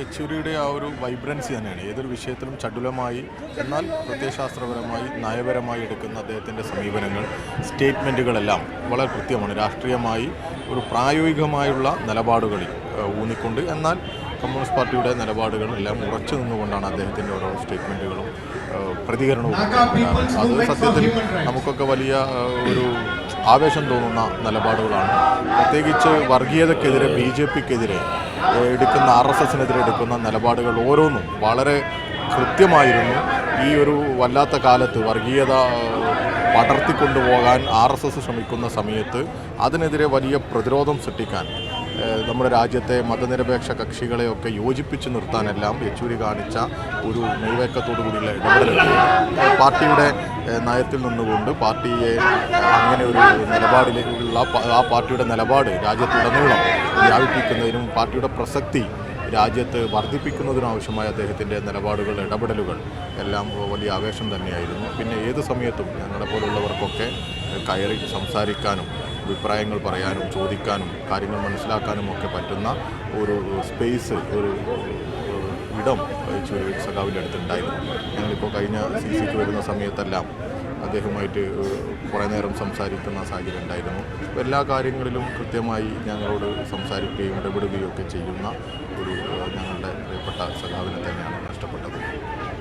യെച്ചൂരിയുടെ ആ ഒരു വൈബ്രൻസി തന്നെയാണ്. ഏതൊരു വിഷയത്തിലും ചടുലമായി എന്നാൽ പ്രത്യയശാസ്ത്രപരമായി നയപരമായി എടുക്കുന്ന അദ്ദേഹത്തിന്റെ സമീപനങ്ങൾ സ്റ്റേറ്റ്മെന്റുകളെല്ലാം വളരെ കൃത്യമാണ്. രാഷ്ട്രീയമായി ഒരു പ്രായോഗികമായുള്ള നിലപാടുകളിൽ ഊന്നിക്കൊണ്ട് എന്നാൽ കമ്മ്യൂണിസ്റ്റ് പാർട്ടിയുടെ നിലപാടുകളെല്ലാം ഉറച്ചു നിന്നുകൊണ്ടാണ് അദ്ദേഹത്തിന്റെ ഓരോ സ്റ്റേറ്റ്മെന്റുകളും പ്രതികരണവും. അത് സത്യത്തിൽ നമുക്കൊക്കെ വലിയ ഒരു ആവേശം തോന്നുന്ന നിലപാടുകളാണ്. പ്രത്യേകിച്ച് വർഗീയതക്കെതിരെ ബി ജെ പിക്കെതിരെ എടുക്കുന്ന ആർ എസ് എസിനെതിരെ എടുക്കുന്ന നിലപാടുകൾ ഓരോന്നും വളരെ കൃത്യമായിരുന്നു. ഈ ഒരു വല്ലാത്ത കാലത്ത് വർഗീയത പടർത്തിക്കൊണ്ടുപോകാൻ ആർ എസ് എസ് ശ്രമിക്കുന്ന സമയത്ത് അതിനെതിരെ വലിയ പ്രതിരോധം സൃഷ്ടിക്കാൻ നമ്മുടെ രാജ്യത്തെ മതനിരപേക്ഷ കക്ഷികളെയൊക്കെ യോജിപ്പിച്ച് നിർത്താനെല്ലാം യെച്ചൂരി കാണിച്ച ഒരു നെയ്വേക്കത്തോടു കൂടിയുള്ള ഇടപെടലുകൾ പാർട്ടിയുടെ നയത്തിൽ നിന്നുകൊണ്ട് പാർട്ടിയെ അങ്ങനെ ഒരു നിലപാടിലുള്ള ആ പാർട്ടിയുടെ നിലപാട് രാജ്യത്തുടനീളം വ്യാപിപ്പിക്കുന്നതിനും പാർട്ടിയുടെ പ്രസക്തി രാജ്യത്ത് വർദ്ധിപ്പിക്കുന്നതിനാവശ്യമായ അദ്ദേഹത്തിന്റെ നിലപാടുകൾ ഇടപെടലുകൾ എല്ലാം വലിയ ആവേശം തന്നെയായിരുന്നു. പിന്നെ ഏത് സമയത്തും ഞങ്ങളെ പോലുള്ളവർക്കൊക്കെ കയറി സംസാരിക്കാനും അഭിപ്രായങ്ങൾ പറയാനും ചോദിക്കാനും കാര്യങ്ങൾ മനസ്സിലാക്കാനും ഒക്കെ പറ്റുന്ന ഒരു സ്പേസ് ഒരു ഇടം സഖാവിന്റെ അടുത്തുണ്ടായിരുന്നു. ഞങ്ങളിപ്പോൾ കഴിഞ്ഞ സി സിക്ക് വരുന്ന സമയത്തെല്ലാം അദ്ദേഹവുമായിട്ട് കുറേ നേരം സംസാരിക്കുന്ന സാഹചര്യം ഉണ്ടായിരുന്നു. എല്ലാ കാര്യങ്ങളിലും കൃത്യമായി ഞങ്ങളോട് സംസാരിക്കുകയും ഇടപെടുകയും ഒക്കെ ചെയ്യുന്ന ഒരു ഞങ്ങളുടെ പ്രിയപ്പെട്ട സഖാവിനെ തന്നെയാണ്.